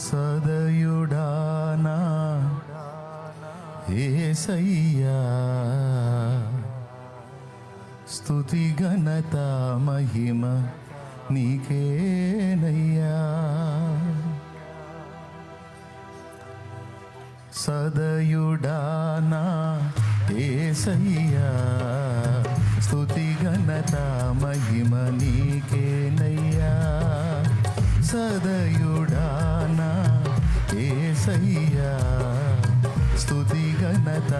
సదయుడానా? ఏసయ్యా స్థుతి ఘనత మహిమ నీకేనయ్యా. సదయుడానా? ఏసయ్యా స్థుతి ఘనత మహిమ నీకేనయ్యా. సదయుడా ఏసయ్యా స్థుతి ఘనత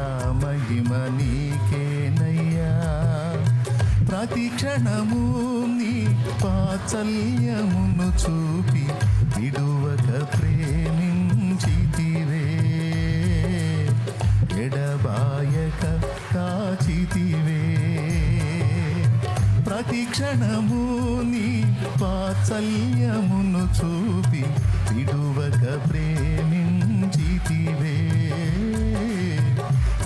మహిమ నీకేనయ్యా. ప్రతి క్షణము నీ పాచల్యమును చూపి విడువక ప్రేమించితివే. ఎడబాయక కాచితివే. ప్రతి క్షణము నీ వాత్సల్యమును చూపి విడువక ప్రేమించితివే.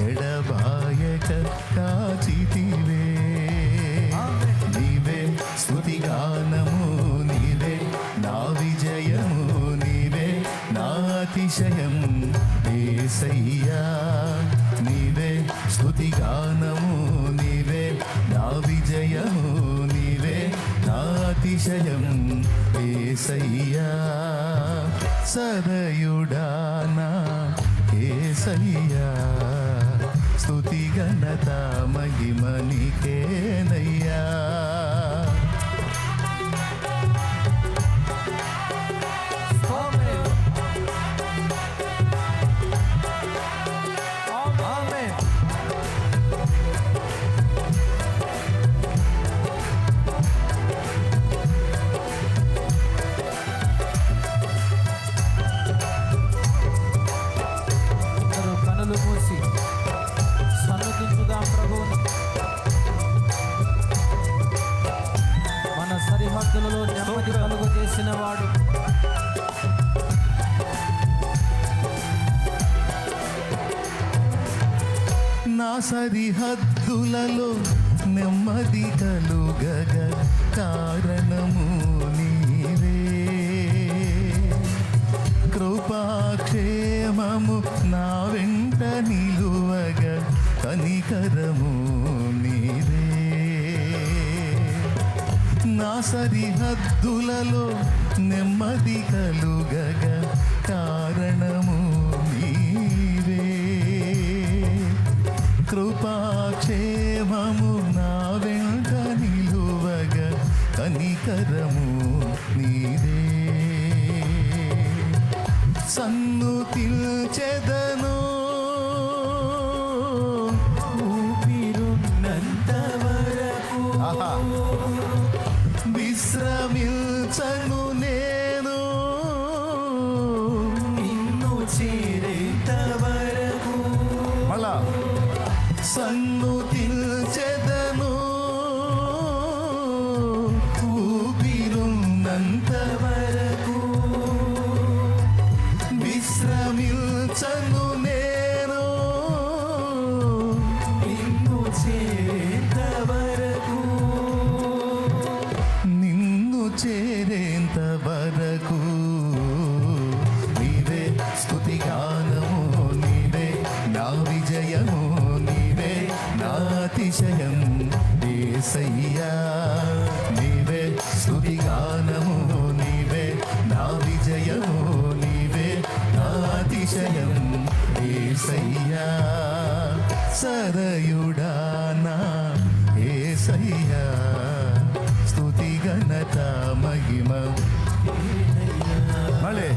ఎడబాయక కాచితివే నీవే స్థుతిగానము నీవే నా విజయము నీవే నా అతిశయం. ఏసయ్యా నీవే స్థుతిగానము నీవే నా విజయము నీవే నా అతిశయం. ఏసయ్యా సదయుడానా ఏసయ్యా స్తుతి ఘనత మహిమనికేనయ్యా. చేసినవాడు. నా సరిహద్దులలో నెమ్మది కలుగగ కారణము నీవే. కృపాక్షేమము నా వెంట నిలువగ కనికరము నా సరిహద్దులలో నెమ్మది కలుగగ కారణము నీవే. కృపాక్షేమము నా వెంట నిలువగ కనికరము నీదే. సన్ను తిల్చెదను అతిశయం ఏసయ్యా సరయుడానా ఏసయ్యా స్థుతి ఘనత మహిమ. మళ్ళీ.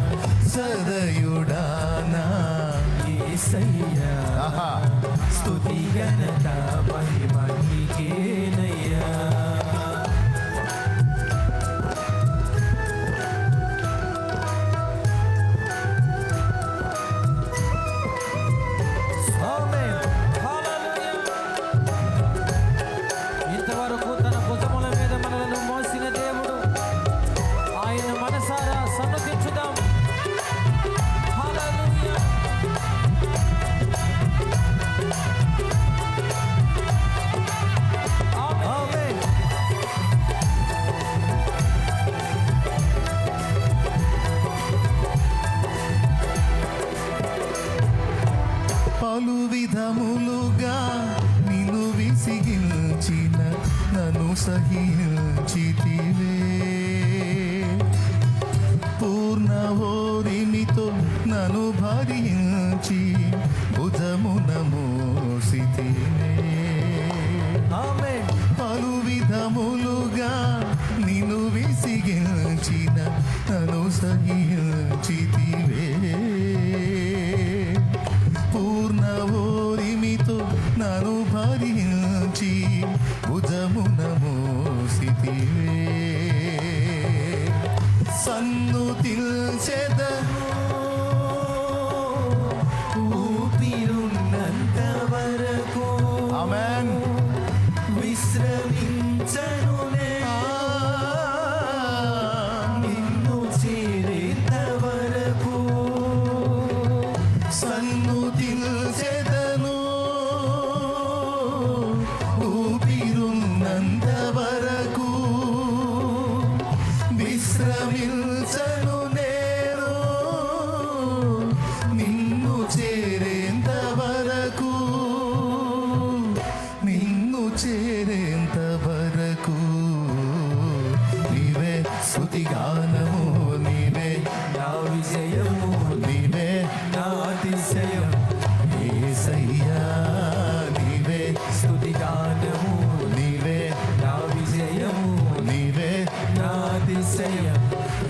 సరయుడానా ఏసయ్యా స్థుతి స్తుతి ఘనత మహిమ నీకే.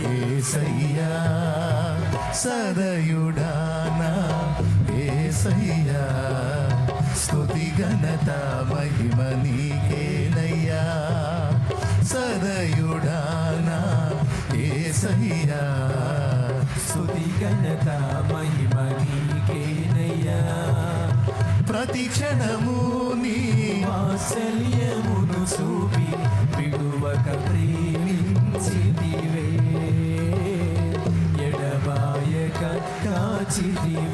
ఏసయ్యా సదయుడానా ఏసయ్యా స్తుతి ఘనత మహిమ నీకేనయ్యా సదయుడానా ఏసయ్యా స్తుతి ఘనత మహిమ నీకేనయ్యా. ప్రతి క్షణము నీ వాత్సల్యమును చూపి విడు see the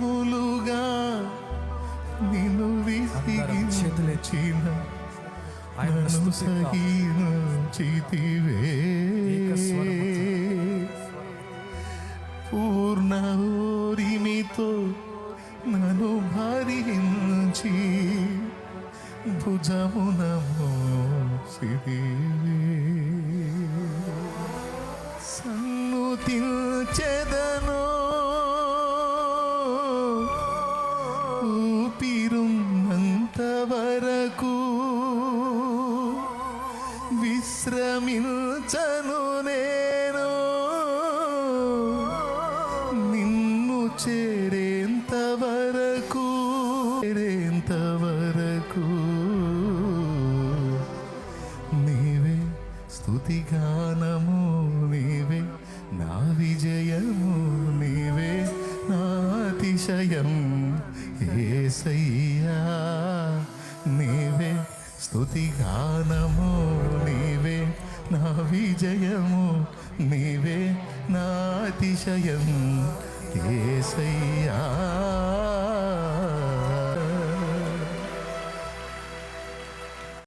విధములుగా నిన్ను విసిగించిన నన్ను. సహించితివే పూర్ణ ఓరిమితో నన్ను భరించి భుజమున మోసిదివే సన్నుతిల్చెదనో స్తుతిగానము నీవే నా విజయము నీవే నా అతిశయం ఏసయ్యా. నీవే స్థుతి గానము నీవే నా విజయము నీవే నా అతిశయం ఏసయ్యా.